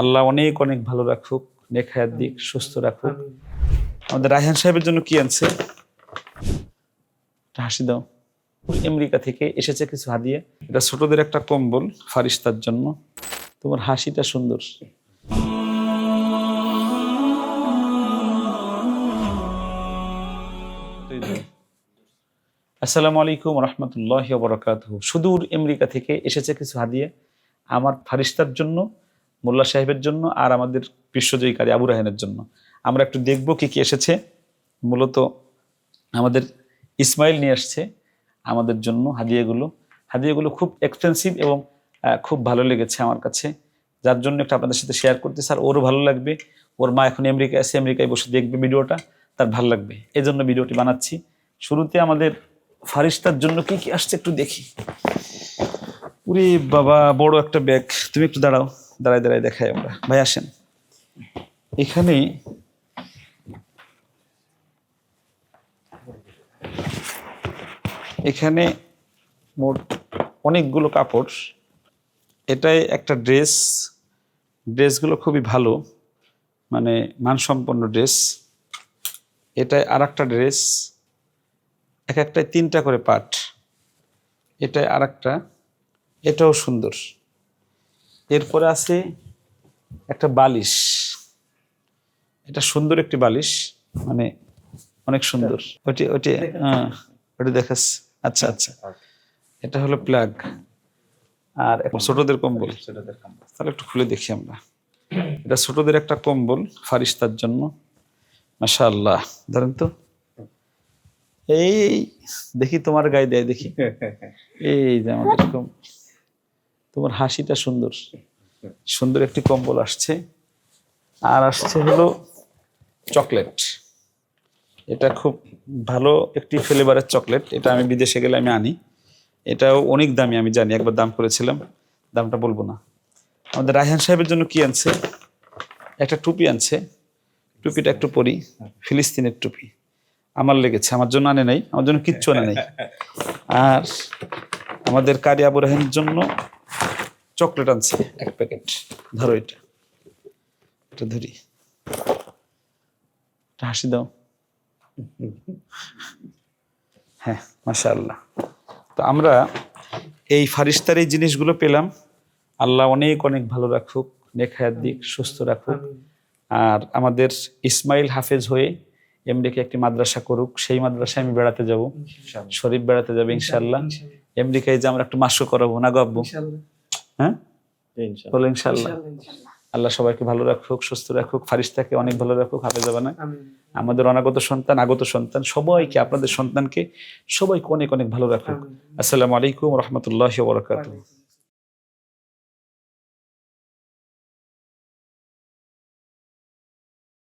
আল্লাহ অনেক অনেক ভালো রাখুক হায়াত দিক, সুস্থ রাখুক। আমাদের রায়হান সাহেবের জন্য কি আনছে? হাসি দাও। আমেরিকা থেকে এসেছে কিছু হাদিয়ে। এটা ছোটদের একটা কম্বল ফারিস্তার জন্য। তোমার হাসিটা সুন্দর। আসসালামু আলাইকুম রহমতুল্লাহ বরকাত সুদূর আমেরিকা থেকে এসেছে কিছু হাদিয়ে। আমার ফারিস্তার জন্য মোল্লা সাহেবের জন্য আর আমাদের বিশ্বজয়ীকারী আবু রাহানের জন্য। আমরা একটু দেখব কি কি এসেছে। মূলত আমাদের ইসমাইল নিয়ে আসছে আমাদের জন্য হাদিয়াগুলো। হাদিয়াগুলো খুব এক্সপেন্সিভ এবং খুব ভালো লেগেছে আমার কাছে। যার জন্য একটু আপনাদের সাথে শেয়ার করতে স্যার, ওরও ভালো লাগবে। ওর মা এখন আমেরিকায় আছে, আমেরিকায় বসে দেখবে ভিডিওটা, তার ভালো লাগবে। এই জন্য ভিডিওটি বানাচ্ছি। শুরুতে আমাদের ফারিস্তার জন্য কি কি আসছে একটু দেখি। উরে বাবা, বড় একটা ব্যাগ তুমি একটু দাঁড়াও। দাঁড়ায় দাঁড়ায় দেখাই আমরা। ভাই, আসেন। এখানে এখানে মোট অনেকগুলো কাপড়। এটাই একটা ড্রেস। ড্রেসগুলো খুবই ভালো মানে মানসম্পন্ন ড্রেস। এটাই আর একটা ড্রেস। এক একটায় তিনটা করে পাট। এটাই আর একটা এটাও সুন্দর। এরপরে আছে একটা বালিশ। এটা সুন্দর একটি বালিশ মানে অনেক সুন্দর। ওটি ওটি হ্যাঁ ওটি দেখাস। আচ্ছা আচ্ছা। এটা হলো প্লাগ। আর ছোটদের কম্বল। তাহলে একটু খুলে দেখি আমরা। এটা ছোটদের একটা কম্বল ফারিস্তার জন্য। মাশা আল্লাহ ধরেন তো। এই, দেখি তোমার গায়ে দেয়, দেখি। এই যে আমাদের কম- তোমার হাসিটা সুন্দর। সুন্দর একটি কম্বল আসছে। আর আসছে হলো চকলেট। এটা খুব ভালো একটি ফ্লেভারের চকলেট। এটা আমি বিদেশে গেলে আমি আনি। এটাও অনেক দামি, আমি জানি, একবার দাম করেছিলাম। দামটা বলব না। আমাদের রায়হান সাহেবের জন্য কি আনছে? একটা টুপি আনছে। টুপিটা একটু পরি। ফিলিস্তিনের টুপি। আমার লেগেছে, আমার জন্য আনে নাই, আমার জন্য কিচ্ছু আনে নাই। আর আমাদের কারি আবু জন্য চকলেট আনছে এক প্যাকেট। ধরো এটা। এটা ধরি। হাসি দাও। হ্যাঁ মাশা আল্লাহ তো আমরা এই ফারিস্তার এই জিনিসগুলো পেলাম। আল্লাহ অনেক অনেক ভালো রাখুক হায়াত দিক সুস্থ রাখুক। আর আমাদের ইসমাইল হাফেজ হয়ে এমডিকে একটি মাদ্রাসা করুক। সেই মাদ্রাসায় আমি বেড়াতে যাব। শরীফ বেড়াতে যাবে ইনশাল্লাহ এমডিকে যে আমরা একটু মাস্য করাবো না গব্বু হ্যাঁ? বলো ইনশাল্লাহ আল্লাহ সবাইকে ভালো রাখুক সুস্থ রাখুক ফারিস্তাকে অনেক ভালো রাখুক হাফেজ না আমাদের অনাগত সন্তান আগত সন্তান সবাইকে আপনাদের সন্তানকে সবাইকে অনেক অনেক ভালো রাখুক। আসসালামু আলাইকুম রহমতুল্লাহ বরকাতুহ।